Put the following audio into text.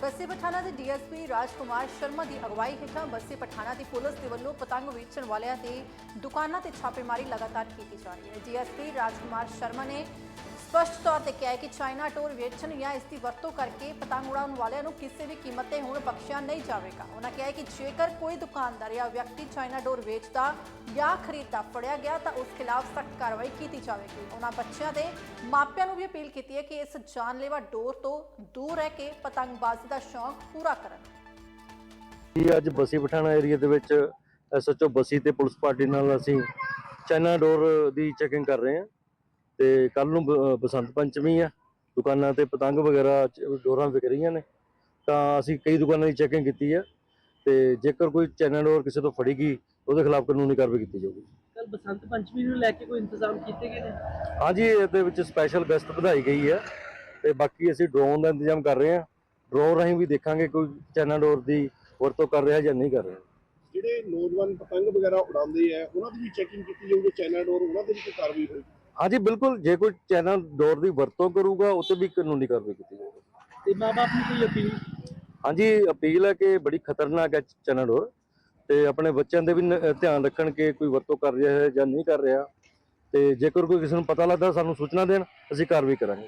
ਬੱਸੀ ਪਠਾਣਾ ਦੇ ਡੀਐਸਪੀ ਰਾਜਕੁਮਾਰ ਸ਼ਰਮਾ ਦੀ ਅਗਵਾਈ ਹੇਠਾਂ ਬੱਸੀ ਪਠਾਣਾ ਦੀ ਪੁਲਿਸ ਦੇ ਵੱਲੋਂ ਪਤੰਗ ਵੇਚਣ ਵਾਲਿਆਂ ਤੇ ਦੁਕਾਨਾਂ ਤੇ ਛਾਪੇਮਾਰੀ ਲਗਾਤਾਰ ਕੀਤੀ ਜਾ ਰਹੀ ਹੈ। ਡੀਐਸਪੀ ਰਾਜਕੁਮਾਰ ਸ਼ਰਮਾ ਨੇ ਸਪਸ਼ਟ ਤੌਰ ਤੇ ਕਿਹਾ ਹੈ ਕਿ ਚਾਈਨਾ ਟੋਰ ਵੇਚਣ ਜਾਂ ਇਸ ਦੀ ਵਰਤੋਂ ਕਰਕੇ ਪਤੰਗ ਉਡਾਉਣ ਵਾਲਿਆਂ ਨੂੰ ਕਿਸੇ ਵੀ ਕੀਮਤ ਤੇ ਹੁਣ ਬਖਸ਼ਿਆ ਨਹੀਂ ਜਾਵੇਗਾ। ਉਹਨਾਂ ਕਿਹਾ ਹੈ ਕਿ ਜੇਕਰ ਕੋਈ ਦੁਕਾਨਦਾਰ ਜਾਂ ਵਿਅਕਤੀ ਚਾਈਨਾ ਡੋਰ ਵੇਚਦਾ ਜਾਂ ਖਰੀਦਦਾ ਫੜਿਆ ਗਿਆ ਤਾਂ ਉਸ ਖਿਲਾਫ ਸਖਤ ਕਾਰਵਾਈ ਕੀਤੀ ਜਾਵੇਗੀ। ਉਹਨਾਂ ਬੱਚਿਆਂ ਦੇ ਮਾਪਿਆਂ ਨੂੰ ਵੀ ਅਪੀਲ ਕੀਤੀ ਹੈ ਕਿ ਇਸ ਜਾਨਲੇਵਾ ਡੋਰ ਤੋਂ ਦੂਰ ਰਹਿ ਕੇ ਪਤੰਗਬਾਜ਼ੀ ਦਾ ਸ਼ੌਂਕ ਪੂਰਾ ਕਰਨ। ਜੀ ਅੱਜ ਬਸੀ ਪਠਾਣਾ ਏਰੀਆ ਦੇ ਵਿੱਚ ਐਸਐਚਓ ਬਸੀ ਤੇ ਪੁਲਿਸ ਪਾਰਟੀ ਨਾਲ ਅਸੀਂ ਚਾਈਨਾ ਡੋਰ ਦੀ ਚੈਕਿੰਗ ਕਰ ਰਹੇ ਹਾਂ ਤੇ ਕੱਲ ਨੂੰ ਬ- ਬਸੰਤ ਪੰਚਮੀ ਆ ਦੁਕਾਨਾਂ ਤੇ ਪਤੰਗ ਵਗੈਰਾ ਡੋਰਾਂ ਵਿਕ ਰਹੀਆਂ ਨੇ ਤਾਂ ਅਸੀਂ ਕਈ ਦੁਕਾਨਾਂ ਦੀ ਚੈਕਿੰਗ ਕੀਤੀ ਆ ਤੇ ਜੇਕਰ ਕੋਈ ਚਾਈਨਾ ਡੋਰ ਕਿਸੇ ਤੋਂ ਫੜੀ ਗਈ ਉਹਦੇ ਖਿਲਾਫ ਕਾਨੂੰਨੀ ਕਾਰਵਾਈ ਕੀਤੀ ਜਾਊਗੀ। ਕੱਲ ਬਸੰਤ ਪੰਚਮੀ ਨੂੰ ਲੈ ਕੇ ਕੋਈ ਇੰਤਜ਼ਾਮ ਕੀਤੇ ਗਏ ਨੇ? ਹਾਂਜੀ ਇਹਦੇ ਵਿੱਚ ਸਪੈਸ਼ਲ ਗਸਤ ਵਧਾਈ ਗਈ ਹੈ ਤੇ ਬਾਕੀ ਅਸੀਂ ਡਰੋਨ ਦਾ ਇੰਤਜ਼ਾਮ ਕਰ ਰਹੇ ਹਾਂ। ਡਰੋਨ ਰਾਹੀਂ ਵੀ ਦੇਖਾਂਗੇ ਕੋਈ ਚਾਈਨਾ ਡੋਰ ਦੀ ਵਰਤੋਂ ਕਰ ਰਿਹਾ ਜਾਂ ਨਹੀਂ ਕਰ ਰਿਹਾ। ਜਿਹੜੇ ਨੌਜਵਾਨ ਪਤੰਗ ਵਗੈਰਾ ਉਡਾਉਂਦੇ ਆ ਉਹਨਾਂ ਦੀ ਵੀ ਚੈਕਿੰਗ ਕੀਤੀ ਜਾਊਗੀ ਚਾਈਨਾ ਡੋਰ ਉਹਨਾਂ ਤੇ ਵੀ ਕੋਈ ਕਾਰਵਾਈ ਹੋਊਗੀ? ਹਾਂਜੀ ਬਿਲਕੁਲ ਜੇ ਕੋਈ ਚਾਈਨਾ ਡੋਰ ਦੀ ਵਰਤੋਂ ਕਰੂਗਾ ਉਹ ਤੇ ਵੀ ਕਾਨੂੰਨੀ ਕਾਰਵਾਈ ਕੀਤੀ ਜਾਊਗੀ। ਤੇ ਮਾਪੇ ਨੂੰ ਕੋਈ ਅਪੀਲ? ਹਾਂਜੀ ਅਪੀਲ ਹੈ ਕਿ ਬੜੀ ਖਤਰਨਾਕ ਹੈ ਚਾਈਨਾ ਡੋਰ ਤੇ ਆਪਣੇ ਬੱਚਿਆਂ ਦੇ ਵੀ ਨ- ਧਿਆਨ ਰੱਖਣ ਕਿ ਕੋਈ ਵਰਤੋਂ ਕਰ ਰਿਹਾ ਹੈ ਜਾਂ ਨਹੀਂ ਕਰ ਰਿਹਾ। ਤੇ ਜੇਕਰ ਕੋਈ ਕਿਸੇ ਨੂੰ ਪਤਾ ਲੱਗਦਾ ਸਾਨੂੰ ਸੂਚਨਾ ਦੇਣ ਅਸੀਂ ਕਾਰਵਾਈ ਕਰਾਂਗੇ।